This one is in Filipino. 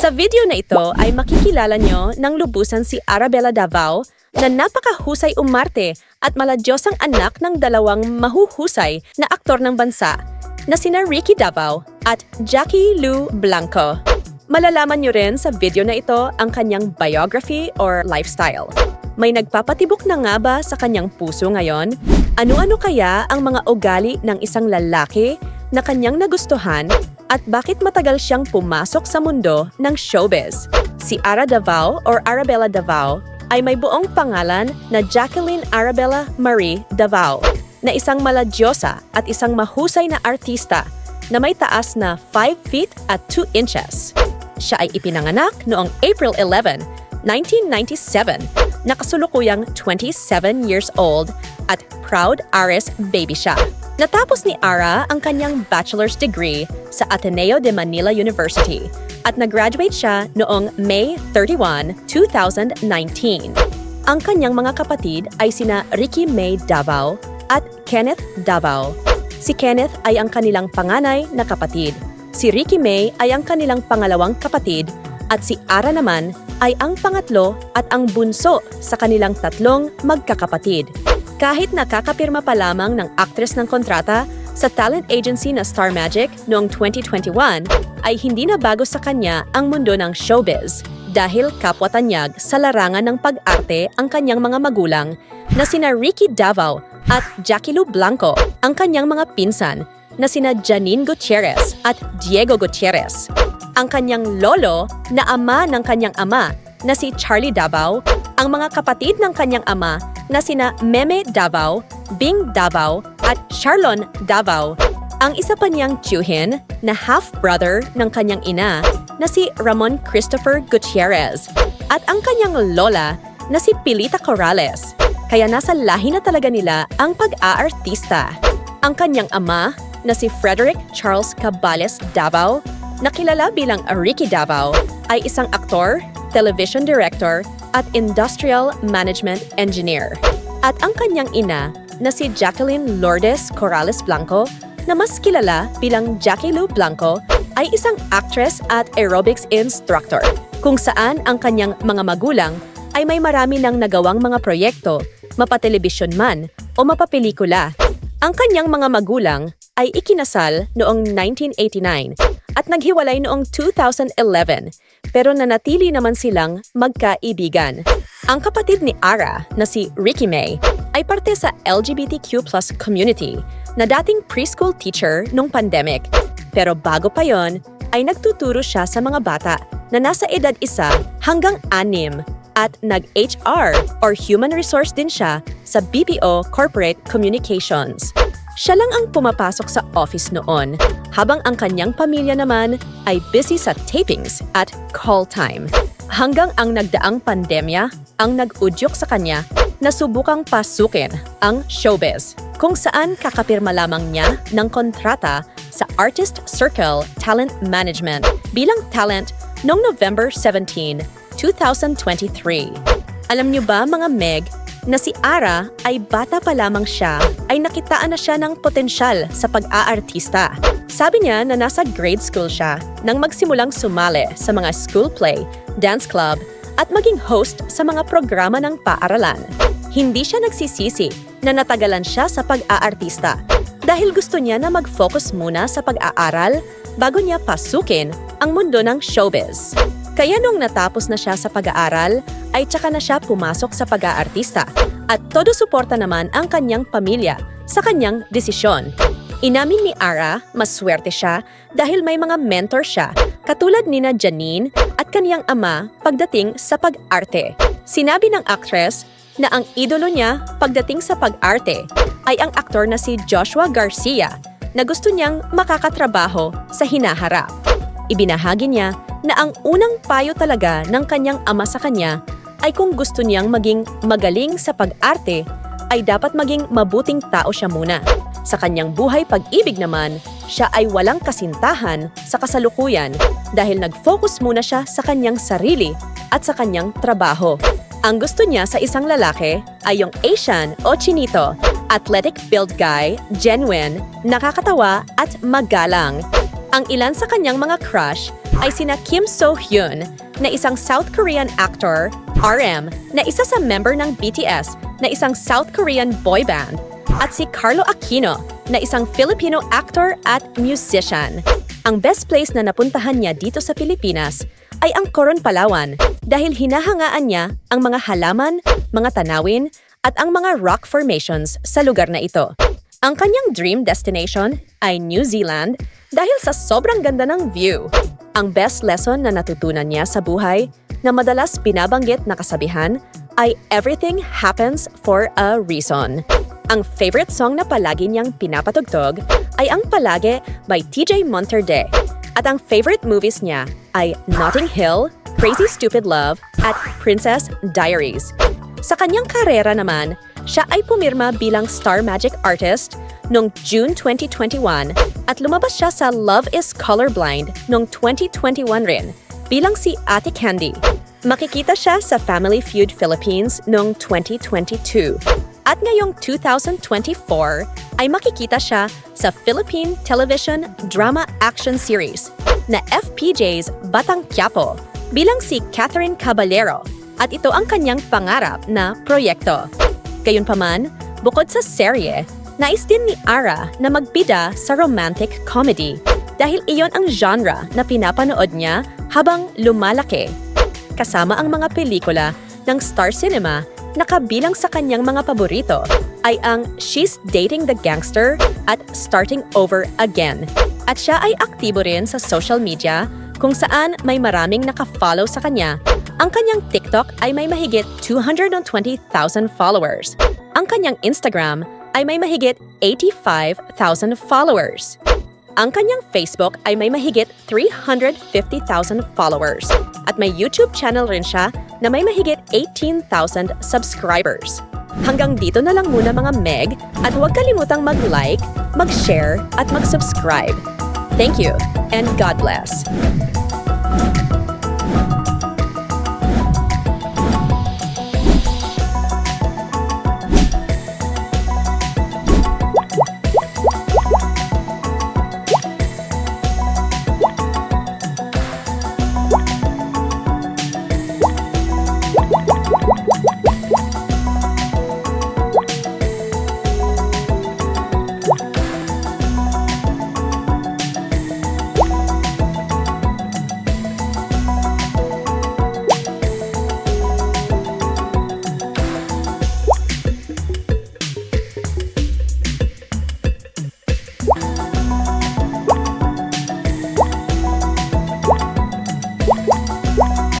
Sa video na ito ay makikilala nyo ng lubusan si Arabella Davao na napakahusay umarte at maladyosang anak ng dalawang mahuhusay na aktor ng bansa na sina Ricky Davao at Jackie Lou Blanco. Malalaman nyo rin sa video na ito ang kanyang biography or lifestyle. May nagpapatibok na nga ba sa kanyang puso ngayon? Ano-ano kaya ang mga ugali ng isang lalaki na kanyang nagustuhan at bakit matagal siyang pumasok sa mundo ng showbiz? Si Ara Davao or Arabella Davao ay may buong pangalan na Jacqueline Arabella Marie Davao na isang maladyosa at isang mahusay na artista na may taas na 5 feet at 2 inches. Siya ay ipinanganak noong April 11, 1997, nakasulukuyang 27 years old at proud Aris baby siya. Natapos ni Ara ang kanyang bachelor's degree sa Ateneo de Manila University at nag-graduate siya noong May 31, 2019. Ang kanyang mga kapatid ay sina Ricky May Davao at Kenneth Davao. Si Kenneth ay ang kanilang panganay na kapatid. Si Ricky May ay ang kanilang pangalawang kapatid at si Ara naman ay ang pangatlo at ang bunso sa kanilang tatlong magkakapatid. Kahit nakakapirma pa lamang ng actress ng kontrata sa talent agency na Star Magic noong 2021, ay hindi na bago sa kanya ang mundo ng showbiz dahil kapwa-tanyag sa larangan ng pag-arte ang kanyang mga magulang na sina Ricky Davao at Jackie Lou Blanco ang kanyang mga pinsan na sina Janine Gutierrez at Diego Gutierrez. Ang kanyang lolo na ama ng kanyang ama na si Charlie Davao, ang mga kapatid ng kanyang ama na sina Meme Davao, Bing Davao at Charlon Davao. Ang isa pa niyang tiyuhin na half-brother ng kanyang ina na si Ramon Christopher Gutierrez at ang kanyang lola na si Pilita Corrales. Kaya nasa lahi na talaga nila ang pag-aartista. Ang kanyang ama na si Frederick Charles Cabales Davao, na kilala bilang Ricky Davao, ay isang aktor, television director, at industrial management engineer. At ang kanyang ina na si Jacqueline Lourdes Corrales Blanco, na mas kilala bilang Jackie Lou Blanco, ay isang actress at aerobics instructor, kung saan ang kanyang mga magulang ay may marami ng nagawang mga proyekto, mapatelebisyon man o mapapelikula. Ang kanyang mga magulang ay ikinasal noong 1989 at naghiwalay noong 2011 pero nanatili naman silang magkaibigan. Ang kapatid ni Ara na si Ricky May ay parte sa LGBTQ plus community na dating preschool teacher nung pandemic. Pero bago pa yon, ay nagtuturo siya sa mga bata na nasa edad isa hanggang anim at nag-HR or human resource din siya sa BPO Corporate Communications. Siya lang ang pumapasok sa office noon, habang ang kanyang pamilya naman ay busy sa tapings at call time. Hanggang ang nagdaang pandemya ang nag-udyok sa kanya na subukang pasukin ang showbiz, kung saan kakapirma lamang niya ng kontrata sa Artist Circle Talent Management bilang talent noong November 17, 2023. Alam niyo ba mga Meg na si Ara ay bata pa lamang siya ay nakitaan na siya ng potensyal sa pag-aartista. Sabi niya na nasa grade school siya nang magsimulang sumali sa mga school play, dance club, at maging host sa mga programa ng paaralan. Hindi siya nagsisisi na natagalan siya sa pag-aartista dahil gusto niya na mag-focus muna sa pag-aaral bago niya pasukin ang mundo ng showbiz. Kaya nung natapos na siya sa pag-aaral, ay tsaka na siya pumasok sa pag-aartista at todo suporta naman ang kanyang pamilya sa kanyang desisyon. Inamin ni Ara, maswerte siya dahil may mga mentor siya katulad ni na Janine at kaniyang ama pagdating sa pag-arte. Sinabi ng actress na ang idolo niya pagdating sa pag-arte ay ang aktor na si Joshua Garcia na gusto niyang makakatrabaho sa hinaharap. Ibinahagi niya na ang unang payo talaga ng kanyang ama sa kanya ay kung gusto niyang maging magaling sa pag-arte, ay dapat maging mabuting tao siya muna. Sa kanyang buhay pag-ibig naman, siya ay walang kasintahan sa kasalukuyan dahil nag-focus muna siya sa kanyang sarili at sa kanyang trabaho. Ang gusto niya sa isang lalaki ay yung Asian o Chinito, athletic build guy, genuine, nakakatawa at magalang. Ang ilan sa kanyang mga crush ay sina Kim So Hyun na isang South Korean actor, RM na isa sa member ng BTS na isang South Korean boy band, at si Carlo Aquino na isang Filipino actor at musician. Ang best place na napuntahan niya dito sa Pilipinas ay ang Coron, Palawan dahil hinahangaan niya ang mga halaman, mga tanawin, at ang mga rock formations sa lugar na ito. Ang kanyang dream destination ay New Zealand dahil sa sobrang ganda ng view. Ang best lesson na natutunan niya sa buhay na madalas binabanggit na kasabihan ay everything happens for a reason. Ang favorite song na palagi niyang pinapatugtog ay ang Palage by TJ Monterde. At ang favorite movies niya ay Notting Hill, Crazy Stupid Love, at Princess Diaries. Sa kanyang karera naman, siya ay pumirma bilang Star Magic Artist noong June 2021 at lumabas siya sa Love is Colorblind noong 2021 rin bilang si Ate Candy. Makikita siya sa Family Feud Philippines noong 2022. At ngayong 2024 ay makikita siya sa Philippine Television Drama Action Series na FPJ's Batang Quiapo bilang si Catherine Caballero at ito ang kanyang pangarap na proyekto. Gayunpaman, bukod sa serye, nais din ni Ara na magbida sa romantic comedy dahil iyon ang genre na pinapanood niya habang lumalaki. Kasama ang mga pelikula ng Star Cinema na kabilang sa kanyang mga paborito ay ang She's Dating the Gangster at Starting Over Again. At siya ay aktibo rin sa social media kung saan may maraming nakafollow sa kanya. Ang kanyang TikTok ay may mahigit 220,000 followers. Ang kanyang Instagram ay may mahigit 85,000 followers. Ang kanyang Facebook ay may mahigit 350,000 followers. At may YouTube channel rin siya na may mahigit 18,000 subscribers. Hanggang dito na lang muna mga Meg at huwag kalimutang mag-like, mag-share at mag-subscribe. Thank you and God bless.